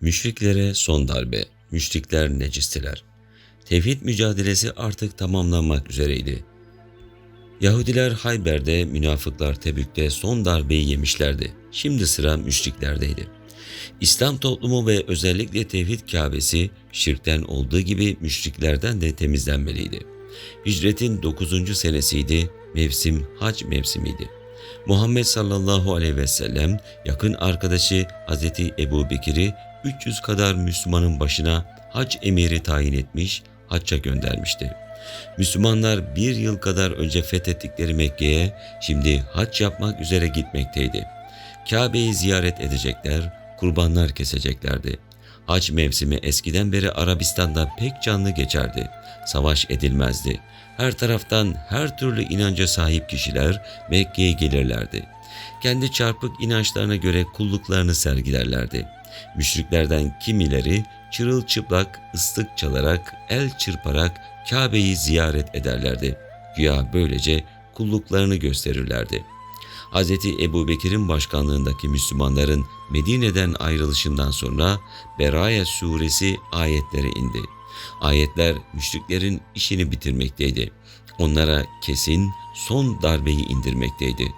Müşriklere son darbe. Müşrikler necistiler. Tevhid mücadelesi artık tamamlanmak üzereydi. Yahudiler Hayber'de, münafıklar Tebük'te son darbeyi yemişlerdi. Şimdi sıra müşriklerdeydi. İslam toplumu ve özellikle tevhid Kâbesi şirkten olduğu gibi müşriklerden de temizlenmeliydi. Hicretin 9. senesiydi, mevsim hac mevsimiydi. Muhammed sallallahu aleyhi ve sellem yakın arkadaşı Hazreti Ebu Bekir'i 300 kadar Müslümanın başına hac emiri tayin etmiş, hacca göndermişti. Müslümanlar bir yıl kadar önce fethettikleri Mekke'ye şimdi hac yapmak üzere gitmekteydi. Kabe'yi ziyaret edecekler, kurbanlar keseceklerdi. Hac mevsimi eskiden beri Arabistan'da pek canlı geçerdi. Savaş edilmezdi. Her taraftan her türlü inanca sahip kişiler Mekke'ye gelirlerdi. Kendi çarpık inançlarına göre kulluklarını sergilerlerdi. Müşriklerden kimileri çırılçıplak ıslık çalarak, el çırparak Kabe'yi ziyaret ederlerdi. Güya böylece kulluklarını gösterirlerdi. Hz. Ebu Bekir'in başkanlığındaki Müslümanların Medine'den ayrılışından sonra Beraya suresi ayetleri indi. Ayetler müşriklerin işini bitirmekteydi. Onlara kesin son darbeyi indirmekteydi.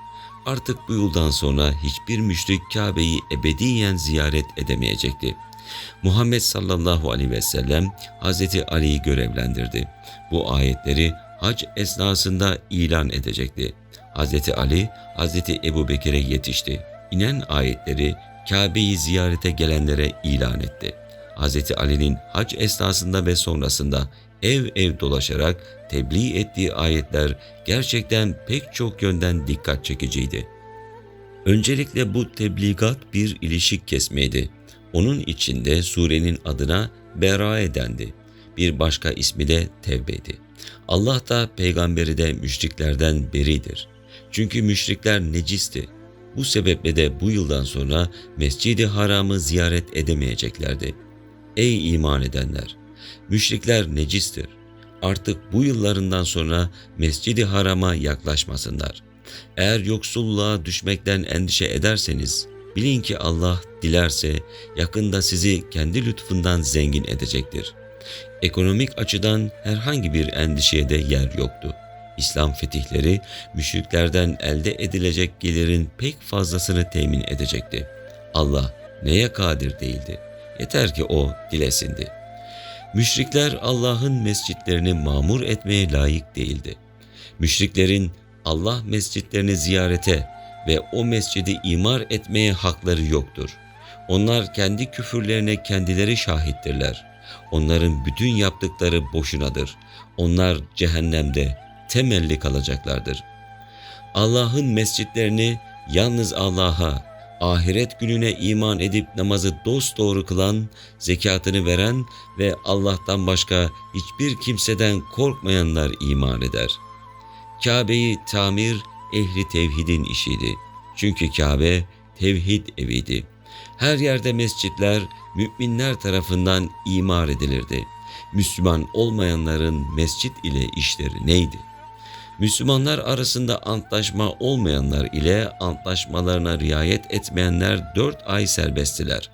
Artık bu yıldan sonra hiçbir müşrik Kabe'yi ebediyen ziyaret edemeyecekti. Muhammed sallallahu aleyhi ve sellem Hazreti Ali'yi görevlendirdi. Bu ayetleri hac esnasında ilan edecekti. Hazreti Ali, Hazreti Ebu Bekir'e yetişti. İnen ayetleri Kabe'yi ziyarete gelenlere ilan etti. Hazreti Ali'nin hac esnasında ve sonrasında ev ev dolaşarak tebliğ ettiği ayetler gerçekten pek çok yönden dikkat çekiciydi. Öncelikle bu tebligat bir ilişik kesmeydi. Onun içinde surenin adına Berae dendi. Bir başka ismi de Tevbe'di. Allah da peygamberi de müşriklerden beridir. Çünkü müşrikler necisti. Bu sebeple de bu yıldan sonra Mescid-i Haram'ı ziyaret edemeyeceklerdi. Ey iman edenler! Müşrikler necistir. Artık bu yıllarından sonra Mescid-i Haram'a yaklaşmasınlar. Eğer yoksulluğa düşmekten endişe ederseniz, bilin ki Allah dilerse yakında sizi kendi lütfundan zengin edecektir. Ekonomik açıdan herhangi bir endişeye de yer yoktu. İslam fetihleri müşriklerden elde edilecek gelirin pek fazlasını temin edecekti. Allah neye kadir değildi. Yeter ki o dilesindi. Müşrikler Allah'ın mescitlerini mamur etmeye layık değildi. Müşriklerin Allah mescitlerini ziyarete ve o mescidi imar etmeye hakları yoktur. Onlar kendi küfürlerine kendileri şahittirler. Onların bütün yaptıkları boşunadır. Onlar cehennemde temelli kalacaklardır. Allah'ın mescitlerini yalnız Allah'a, ahiret gününe iman edip namazı dosdoğru kılan, zekatını veren ve Allah'tan başka hiçbir kimseden korkmayanlar iman eder. Kabe'yi tamir ehli tevhidin işiydi. Çünkü Kabe tevhid eviydi. Her yerde mescitler müminler tarafından imar edilirdi. Müslüman olmayanların mescit ile işleri neydi? Müslümanlar arasında antlaşma olmayanlar ile antlaşmalarına riayet etmeyenler dört ay serbesttiler.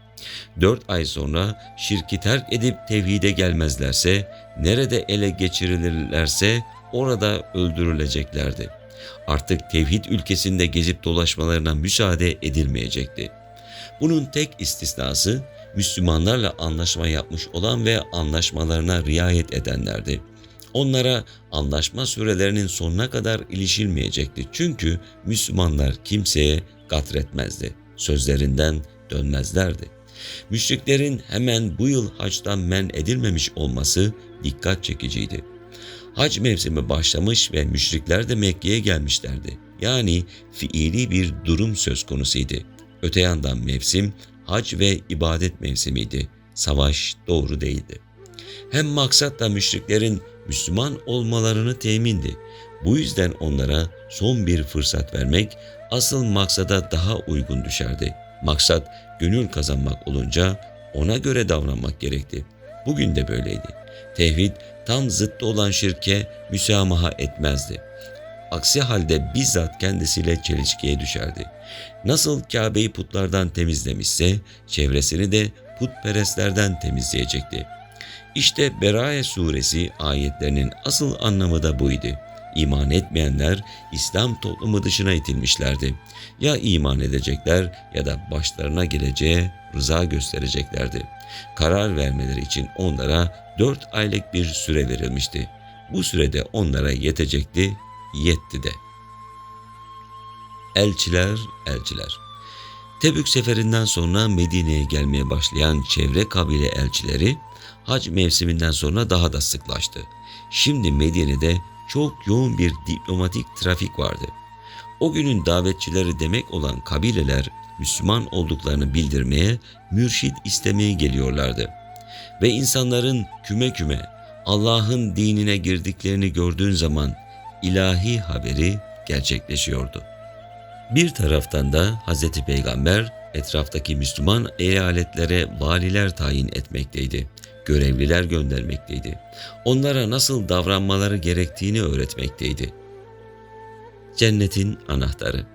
Dört ay sonra şirki terk edip tevhide gelmezlerse, nerede ele geçirilirlerse orada öldürüleceklerdi. Artık tevhid ülkesinde gezip dolaşmalarına müsaade edilmeyecekti. Bunun tek istisnası Müslümanlarla anlaşma yapmış olan ve anlaşmalarına riayet edenlerdi. Onlara anlaşma sürelerinin sonuna kadar ilişilmeyecekti. Çünkü Müslümanlar kimseye gatretmezdi. Sözlerinden dönmezlerdi. Müşriklerin hemen bu yıl haçtan men edilmemiş olması dikkat çekiciydi. Hac mevsimi başlamış ve müşrikler de Mekke'ye gelmişlerdi. Yani fiili bir durum söz konusuydu. Öte yandan mevsim hac ve ibadet mevsimiydi. Savaş doğru değildi. Hem maksat da müşriklerin Müslüman olmalarını temindi. Bu yüzden onlara son bir fırsat vermek asıl maksada daha uygun düşerdi. Maksat gönül kazanmak olunca ona göre davranmak gerekti. Bugün de böyleydi. Tevhid tam zıttı olan şirke müsamaha etmezdi. Aksi halde bizzat kendisiyle çelişkiye düşerdi. Nasıl Kabe'yi putlardan temizlemişse çevresini de putperestlerden temizleyecekti. İşte Berae suresi ayetlerinin asıl anlamı da buydu. İman etmeyenler İslam toplumu dışına itilmişlerdi. Ya iman edecekler ya da başlarına geleceğe rıza göstereceklerdi. Karar vermeleri için onlara dört aylık bir süre verilmişti. Bu sürede onlara yetecekti, yetti de. Elçiler, elçiler. Tebük seferinden sonra Medine'ye gelmeye başlayan çevre kabile elçileri hac mevsiminden sonra daha da sıklaştı. Şimdi Medine'de çok yoğun bir diplomatik trafik vardı. O günün davetçileri demek olan kabileler Müslüman olduklarını bildirmeye, mürşit istemeye geliyorlardı. Ve insanların küme küme Allah'ın dinine girdiklerini gördüğün zaman ilahi haberi gerçekleşiyordu. Bir taraftan da Hz. Peygamber etraftaki Müslüman eyaletlere valiler tayin etmekteydi. Görevliler göndermekteydi. Onlara nasıl davranmaları gerektiğini öğretmekteydi. Cennetin anahtarı.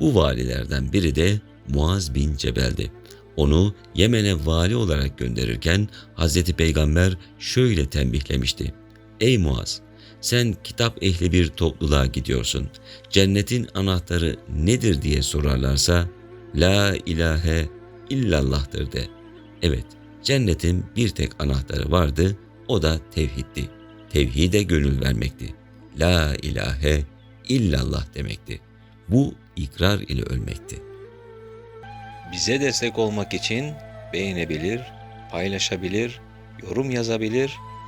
Bu valilerden biri de Muaz bin Cebel'di. Onu Yemen'e vali olarak gönderirken Hz. Peygamber şöyle tembihlemişti. Ey Muaz! Sen kitap ehli bir topluluğa gidiyorsun. Cennetin anahtarı nedir diye sorarlarsa La ilahe illallah'tır de. Evet, cennetin bir tek anahtarı vardı, o da tevhiddi. Tevhide gönül vermekti. La ilahe illallah demekti. Bu ikrar ile ölmekti. Bize destek olmak için beğenebilir, paylaşabilir, yorum yazabilir